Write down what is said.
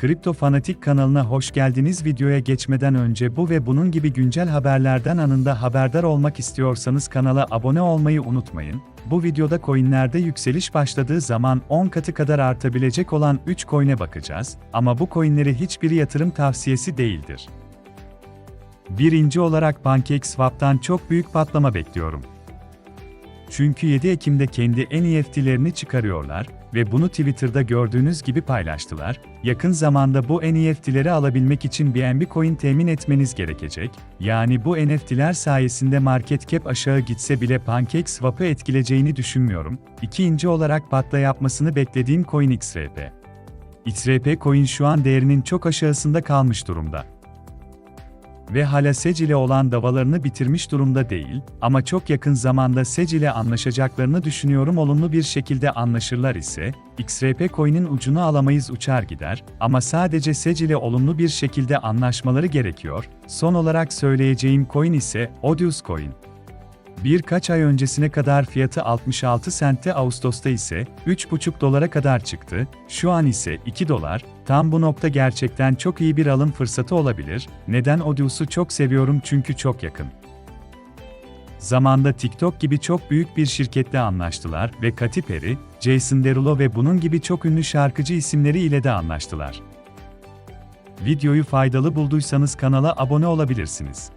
Kripto Fanatik kanalına hoş geldiniz. Videoya geçmeden önce bu ve bunun gibi güncel haberlerden anında haberdar olmak istiyorsanız kanala abone olmayı unutmayın. Bu videoda coinlerde yükseliş başladığı zaman 10 katı kadar artabilecek olan 3 coin'e bakacağız ama bu coinleri hiçbiri yatırım tavsiyesi değildir. Birinci olarak PancakeSwap'tan çok büyük patlama bekliyorum. Çünkü 7 Ekim'de kendi NFT'lerini çıkarıyorlar ve bunu Twitter'da gördüğünüz gibi paylaştılar. Yakın zamanda bu NFT'leri alabilmek için BNB Coin temin etmeniz gerekecek. Yani bu NFT'ler sayesinde market cap aşağı gitse bile PancakeSwap'ı etkileyeceğini düşünmüyorum. İkinci olarak patla yapmasını beklediğim coin XRP. XRP coin şu an değerinin çok aşağısında kalmış durumda ve hala SEC ile olan davalarını bitirmiş durumda değil, ama çok yakın zamanda SEC ile anlaşacaklarını düşünüyorum olumlu bir şekilde anlaşırlar ise, XRP coin'in ucunu alamayız uçar gider, ama sadece SEC ile olumlu bir şekilde anlaşmaları gerekiyor. Son olarak söyleyeceğim coin ise Odious Coin. Birkaç ay öncesine kadar fiyatı 66 sentte Ağustos'ta ise 3,5 dolara kadar çıktı, şu an ise 2 dolar, tam bu nokta gerçekten çok iyi bir alım fırsatı olabilir, neden Odious'u çok seviyorum çünkü çok yakın. Zamanda TikTok gibi çok büyük bir şirketle anlaştılar ve Katy Perry, Jason Derulo ve bunun gibi çok ünlü şarkıcı isimleri ile de anlaştılar. Videoyu faydalı bulduysanız kanala abone olabilirsiniz.